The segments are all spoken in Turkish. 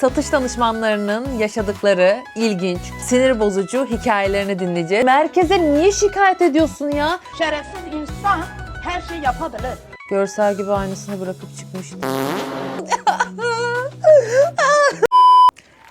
satış danışmanlarının yaşadıkları ilginç, sinir bozucu hikayelerini dinleyeceğiz. Merkeze niye şikayet ediyorsun ya? Şerefsiz insan her şey yapabilir. Görsel gibi aynısını bırakıp çıkmıştı.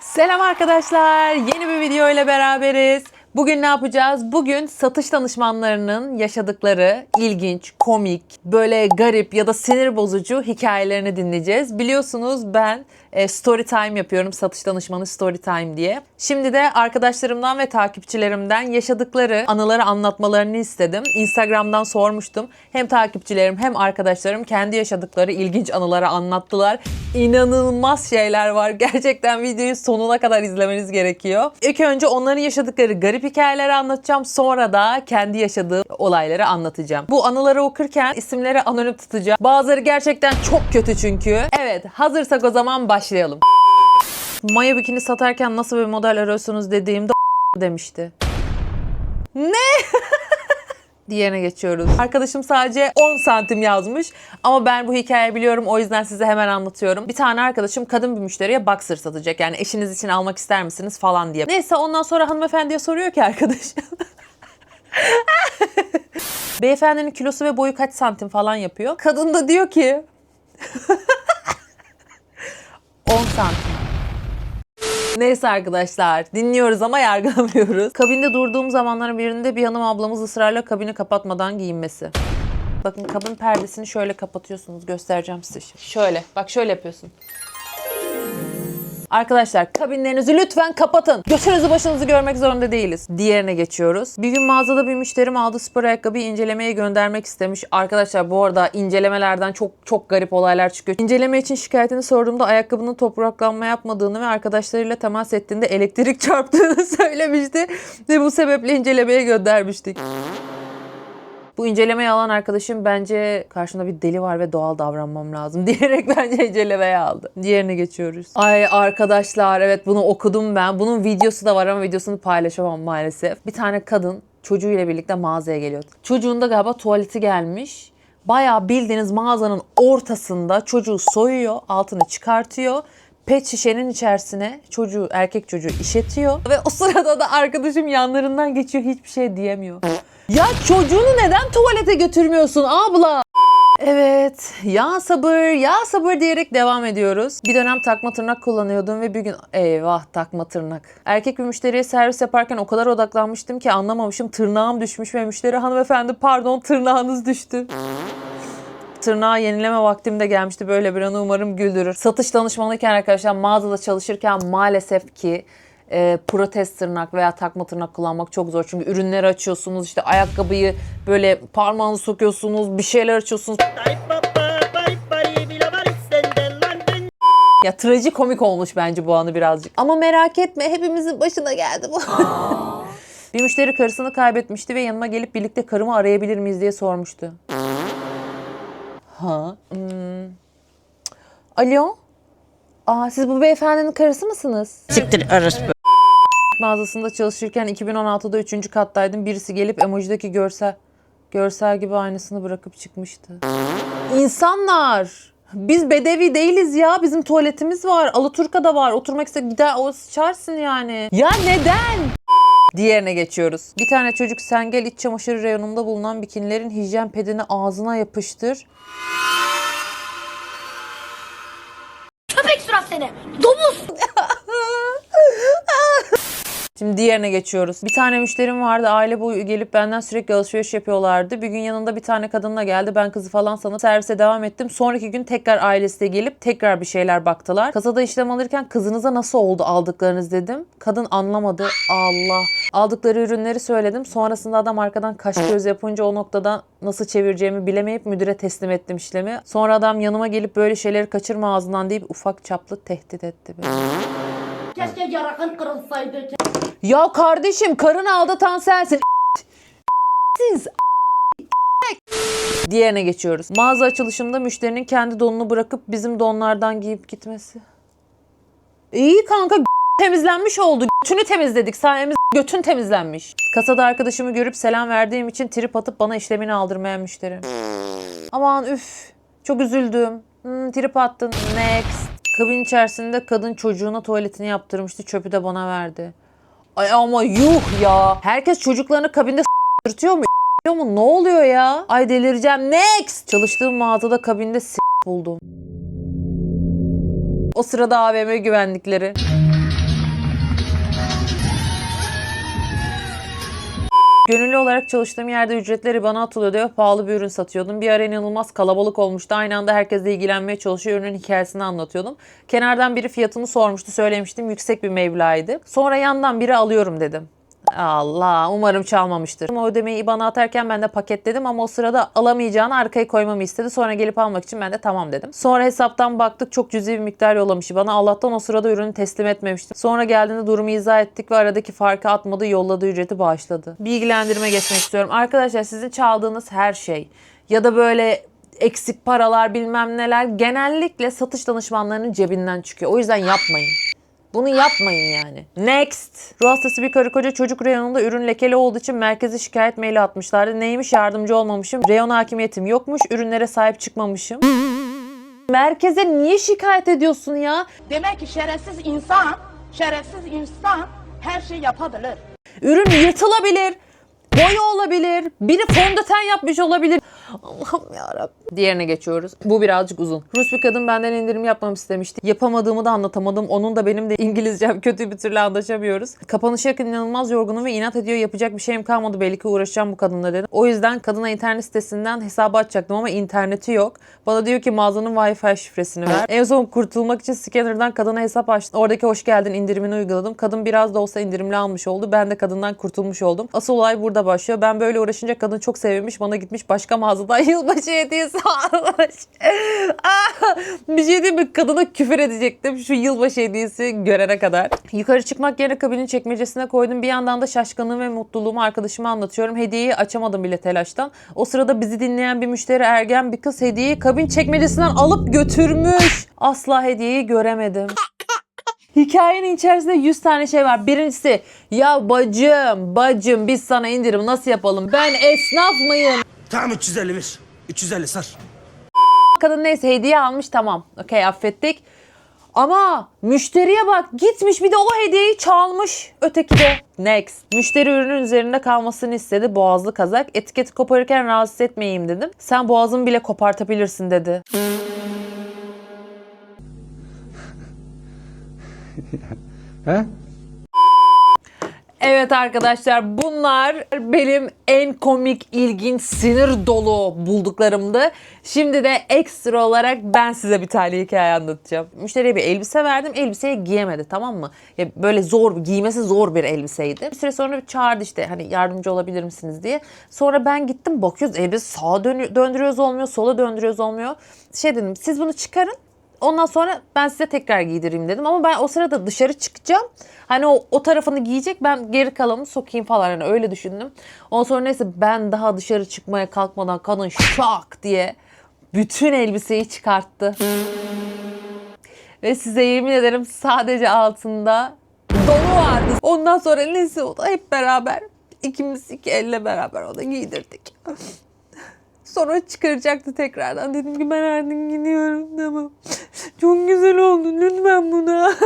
Selam arkadaşlar. Yeni bir video ile beraberiz. Bugün ne yapacağız? Bugün satış danışmanlarının yaşadıkları ilginç, komik, böyle garip ya da sinir bozucu hikayelerini dinleyeceğiz. Biliyorsunuz ben e, story time yapıyorum. Satış danışmanı story time diye. Şimdi de arkadaşlarımdan ve takipçilerimden yaşadıkları anıları anlatmalarını istedim. Instagram'dan sormuştum. Hem takipçilerim hem arkadaşlarım kendi yaşadıkları ilginç anıları anlattılar. İnanılmaz şeyler var. Gerçekten videoyu sonuna kadar izlemeniz gerekiyor. İlk önce onların yaşadıkları garip hikayeleri anlatacağım. Sonra da kendi yaşadığı olayları anlatacağım. Bu anıları okurken isimleri anonim tutacağım. Bazıları gerçekten çok kötü çünkü. Evet hazırsak o zaman başlayalım. Maya bikini satarken nasıl bir model arıyorsunuz dediğimde demişti. Ne? Diğerine geçiyoruz. Arkadaşım sadece 10 santim yazmış ama ben bu hikayeyi biliyorum o yüzden size hemen anlatıyorum. Bir tane arkadaşım kadın bir müşteriye boxer satacak yani eşiniz için almak ister misiniz falan diye. Neyse ondan sonra hanımefendiye soruyor ki arkadaşım. Beyefendinin kilosu ve boyu kaç santim falan yapıyor. Kadın da diyor ki 10 santim. Neyse arkadaşlar dinliyoruz ama yargılamıyoruz. Kabinde durduğum zamanların birinde bir hanım ablamız ısrarla kabini kapatmadan giyinmesi. Bakın kabin perdesini şöyle kapatıyorsunuz. Göstereceğim size. Şöyle. Bak şöyle yapıyorsun. Arkadaşlar kabinlerinizi lütfen kapatın. Götünüzü başınızı görmek zorunda değiliz. Diğerine geçiyoruz. Bir gün mağazada bir müşterim aldığı spor ayakkabıyı incelemeye göndermek istemiş. Arkadaşlar bu arada incelemelerden çok çok garip olaylar çıkıyor. İnceleme için şikayetini sorduğumda ayakkabının topraklanma yapmadığını ve arkadaşlarıyla temas ettiğinde elektrik çarptığını söylemişti. Ve bu sebeple incelemeye göndermiştik. Bu incelemeyi alan arkadaşım bence karşımda bir deli var ve doğal davranmam lazım diyerek bence incelemeye aldı. Diğerine geçiyoruz. Ay arkadaşlar evet bunu okudum ben. Bunun videosu da var ama videosunu paylaşamam maalesef. Bir tane kadın çocuğuyla birlikte mağazaya geliyor. Çocuğun da galiba tuvaleti gelmiş. Bayağı bildiğiniz mağazanın ortasında çocuğu soyuyor, altını çıkartıyor pet şişenin içerisine çocuğu erkek çocuğu işetiyor ve o sırada da arkadaşım yanlarından geçiyor hiçbir şey diyemiyor. Ya çocuğunu neden tuvalete götürmüyorsun abla? Evet, ya sabır, ya sabır diyerek devam ediyoruz. Bir dönem takma tırnak kullanıyordum ve bir gün eyvah takma tırnak. Erkek bir müşteriye servis yaparken o kadar odaklanmıştım ki anlamamışım tırnağım düşmüş ve müşteri hanımefendi pardon tırnağınız düştü. Tırnağı yenileme vaktim de gelmişti böyle bir anı umarım güldürür. Satış danışmanıyken arkadaşlar mağazada çalışırken maalesef ki e, protez tırnak veya takma tırnak kullanmak çok zor. Çünkü ürünleri açıyorsunuz işte ayakkabıyı böyle parmağınızı sokuyorsunuz bir şeyler açıyorsunuz. Ya trajikomik olmuş bence bu anı birazcık. Ama merak etme hepimizin başına geldi bu. bir müşteri karısını kaybetmişti ve yanıma gelip birlikte karımı arayabilir miyiz diye sormuştu. Ha. hmm. Alo? Aa, siz bu beyefendinin karısı mısınız? Siktir orospu. Mağazasında çalışırken 2016'da 3. kattaydım. Birisi gelip emojideki görsel görsel gibi aynısını bırakıp çıkmıştı. İnsanlar biz bedevi değiliz ya. Bizim tuvaletimiz var. Alaturka'da var. Oturmak iste gider o sıçarsın yani. Ya neden? Diğerine geçiyoruz. Bir tane çocuk sen gel iç çamaşırı reyonunda bulunan bikinilerin hijyen pedini ağzına yapıştır. Şimdi diğerine geçiyoruz. Bir tane müşterim vardı. Aile boyu gelip benden sürekli alışveriş yapıyorlardı. Bir gün yanında bir tane kadınla geldi. Ben kızı falan sanıp servise devam ettim. Sonraki gün tekrar ailesi de gelip tekrar bir şeyler baktılar. Kasada işlem alırken kızınıza nasıl oldu aldıklarınız dedim. Kadın anlamadı. Allah. Aldıkları ürünleri söyledim. Sonrasında adam arkadan kaş göz yapınca o noktada nasıl çevireceğimi bilemeyip müdüre teslim ettim işlemi. Sonra adam yanıma gelip böyle şeyleri kaçırma ağzından deyip ufak çaplı tehdit etti beni. Keşke yarakın kırılsaydı. Ya kardeşim karını aldatan sensin. Siz Diğerine geçiyoruz. Mağaza açılışında müşterinin kendi donunu bırakıp bizim donlardan giyip gitmesi. İyi kanka temizlenmiş oldu. Götünü temizledik. Sayemiz götün temizlenmiş. Kasada arkadaşımı görüp selam verdiğim için trip atıp bana işlemini aldırmayan müşteri. Aman üf. Çok üzüldüm. Hmm, trip attın. Next. Kabin içerisinde kadın çocuğuna tuvaletini yaptırmıştı. Çöpü de bana verdi. Ay ama yuh ya. Herkes çocuklarını kabinde s**tırtıyor mu? s**tıyor mu? Ne oluyor ya? Ay delireceğim. Next! Çalıştığım mağazada kabinde s*** buldum. O sırada AVM güvenlikleri. Gönüllü olarak çalıştığım yerde ücretleri bana atılıyordu ve pahalı bir ürün satıyordum. Bir ara inanılmaz kalabalık olmuştu. Aynı anda herkesle ilgilenmeye çalışıyor. Ürünün hikayesini anlatıyordum. Kenardan biri fiyatını sormuştu. Söylemiştim. Yüksek bir mevlaydı. Sonra yandan biri alıyorum dedim. Allah umarım çalmamıştır. O ödemeyi IBAN'a atarken ben de paketledim ama o sırada alamayacağını arkaya koymamı istedi. Sonra gelip almak için ben de tamam dedim. Sonra hesaptan baktık çok cüzi bir miktar yollamış bana. Allah'tan o sırada ürünü teslim etmemiştim. Sonra geldiğinde durumu izah ettik ve aradaki farkı atmadı yolladığı ücreti bağışladı. Bilgilendirme geçmek istiyorum. Arkadaşlar sizin çaldığınız her şey ya da böyle eksik paralar bilmem neler genellikle satış danışmanlarının cebinden çıkıyor. O yüzden yapmayın. Bunu yapmayın yani. Next. Ruh hastası bir karı koca çocuk reyonunda ürün lekeli olduğu için merkeze şikayet maili atmışlardı. Neymiş yardımcı olmamışım. Reyon hakimiyetim yokmuş. Ürünlere sahip çıkmamışım. Merkeze niye şikayet ediyorsun ya? Demek ki şerefsiz insan, şerefsiz insan her şey yapabilir. Ürün yırtılabilir. Boya olabilir. Biri fondöten yapmış olabilir. Allah'ım yarabbim. Diğerine geçiyoruz. Bu birazcık uzun. Rus bir kadın benden indirim yapmamı istemişti. Yapamadığımı da anlatamadım. Onun da benim de İngilizcem kötü bir türlü anlaşamıyoruz. Kapanışa yakın inanılmaz yorgunum ve inat ediyor. Yapacak bir şeyim kalmadı. Belli ki uğraşacağım bu kadınla dedim. O yüzden kadına internet sitesinden hesabı açacaktım ama interneti yok. Bana diyor ki mağazanın Wi-Fi şifresini ver. En son kurtulmak için scanner'dan kadına hesap açtım. Oradaki hoş geldin indirimini uyguladım. Kadın biraz da olsa indirimli almış oldu. Ben de kadından kurtulmuş oldum. Asıl olay burada başlıyor. Ben böyle uğraşınca kadın çok sevinmiş. Bana gitmiş başka mağazadan yılbaşı hediyesi Ah! bir şey diyeyim mi? Kadına küfür edecektim şu yılbaşı hediyesi görene kadar. Yukarı çıkmak yerine kabinin çekmecesine koydum. Bir yandan da şaşkınlığım ve mutluluğumu arkadaşıma anlatıyorum. Hediyeyi açamadım bile telaştan. O sırada bizi dinleyen bir müşteri ergen bir kız hediyeyi kabin çekmecesinden alıp götürmüş. Asla hediyeyi göremedim. Hikayenin içerisinde 100 tane şey var. Birincisi ya bacım bacım biz sana indirim nasıl yapalım? Ben esnaf mıyım? Tamam 351. 350 sar. Kadın neyse hediye almış tamam. Okey affettik. Ama müşteriye bak gitmiş bir de o hediyeyi çalmış öteki de. Next. Müşteri ürünün üzerinde kalmasını istedi. Boğazlı kazak. Etiketi koparırken rahatsız etmeyeyim dedim. Sen boğazımı bile kopartabilirsin dedi. He? Evet arkadaşlar bunlar benim en komik, ilginç, sinir dolu bulduklarımdı. Şimdi de ekstra olarak ben size bir tane hikaye anlatacağım. Müşteriye bir elbise verdim. Elbiseyi giyemedi tamam mı? Ya böyle zor, giymesi zor bir elbiseydi. Bir süre sonra bir çağırdı işte hani yardımcı olabilir misiniz diye. Sonra ben gittim bakıyoruz elbise sağa dönü- döndürüyoruz olmuyor, sola döndürüyoruz olmuyor. Şey dedim siz bunu çıkarın. Ondan sonra ben size tekrar giydireyim dedim. Ama ben o sırada dışarı çıkacağım. Hani o, o tarafını giyecek ben geri kalanını sokayım falan. Hani öyle düşündüm. Ondan sonra neyse ben daha dışarı çıkmaya kalkmadan kadın şak diye bütün elbiseyi çıkarttı. Ve size yemin ederim sadece altında donu vardı. Ondan sonra neyse o da hep beraber ikimiz iki elle beraber o da giydirdik. Sonra çıkaracaktı tekrardan. Dedim ki ben artık gidiyorum tamam. Çok güzel oldu lütfen buna.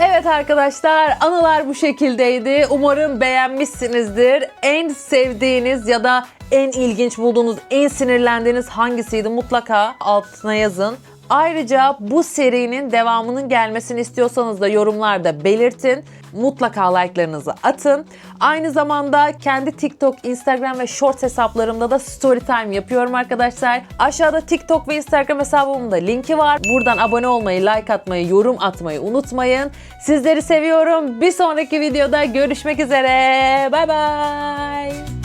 Evet arkadaşlar anılar bu şekildeydi. Umarım beğenmişsinizdir. En sevdiğiniz ya da en ilginç bulduğunuz, en sinirlendiğiniz hangisiydi mutlaka altına yazın. Ayrıca bu serinin devamının gelmesini istiyorsanız da yorumlarda belirtin. Mutlaka like'larınızı atın. Aynı zamanda kendi TikTok, Instagram ve Shorts hesaplarımda da story time yapıyorum arkadaşlar. Aşağıda TikTok ve Instagram hesabımın da linki var. Buradan abone olmayı, like atmayı, yorum atmayı unutmayın. Sizleri seviyorum. Bir sonraki videoda görüşmek üzere. Bay bay.